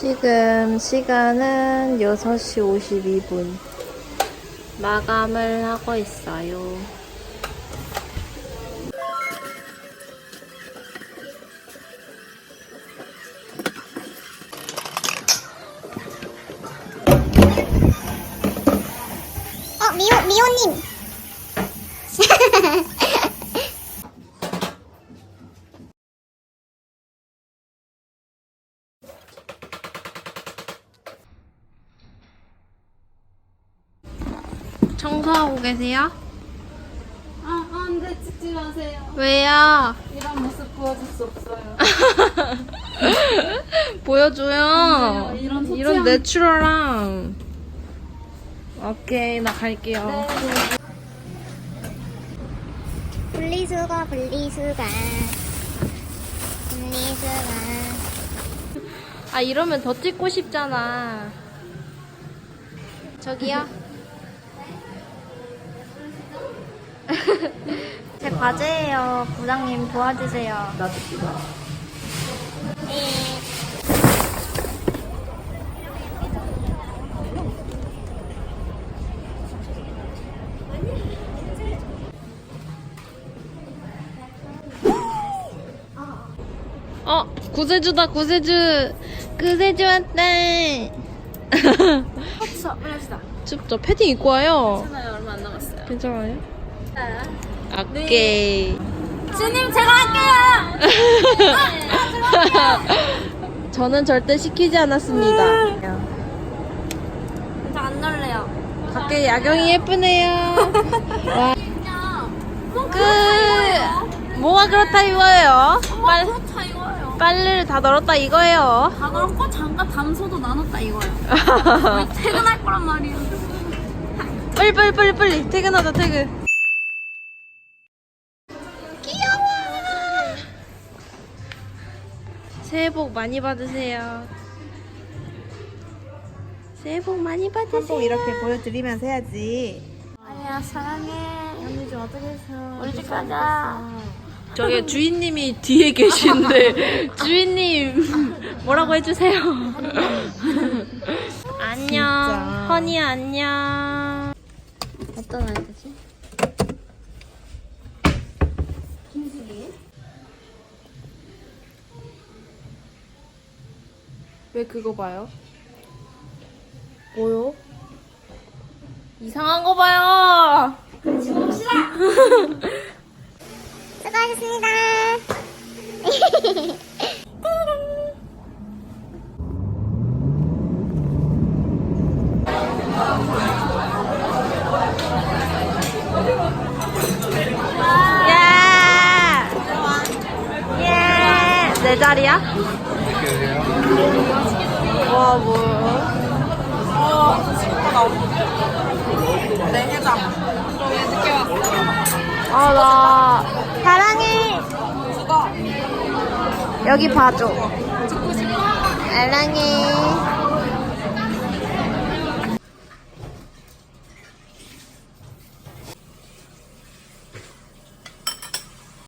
지금 시간은 6시 52분. 마감을 하고 있어요. 어, 미호, 미호님. 청소하고 계세요? 아, 안 돼, 찍지 마세요. 왜요? 이런 모습 보여줄 수 없어요. 보여줘요. 안 돼요. 이런 소치한- 이런 내추럴함. 오케이, 나 갈게요. 분리수거, 분리수거. 분리수거. 아, 이러면 더 찍고 싶잖아. 저기요? 제 과제예요. 부장님 도와주세요. 나도 어, 구세주다, 구세주. 구세주 왔다. 헛쳐, 빨리 합시다. 춥죠? 패딩 입고 와요. 괜찮아요, 얼마 안 남았어요. 괜찮아요? 오케이. 주님, 제가 할게요! 저는 절대 시키지 않았습니다. 저안 놀래요. 밖에 야경이 예쁘네요. 와, 끝. 뭐가 그렇다 이거예요? 빨, 그렇다 이거예요. 빨래를 다 널었다 이거예요. 다 그렇고 장갑 담소도 나눴다 이거예요. 퇴근할 거란 말이에요. 빨리 빨리 빨리 빨리 퇴근하자 퇴근. 새해 복 많이 받으세요. 새해 복 많이 받으세요. 꼭 이렇게 보여드리면서 해야지. 아니야, 사랑해. 언니 좀 어떻게 했어? 우리 집 가자. 저기 주인님이 뒤에 계신데 주인님 뭐라고 해주세요. 안녕, 허니 안녕. 어떤 아이디지? 왜 그거 봐요? 뭐요? 이상한 거 봐요. 수고하셨습니다. 예! 내 자리야? 와, 뭐야? 아, 나. 사랑해. 여기 봐줘. 사랑해.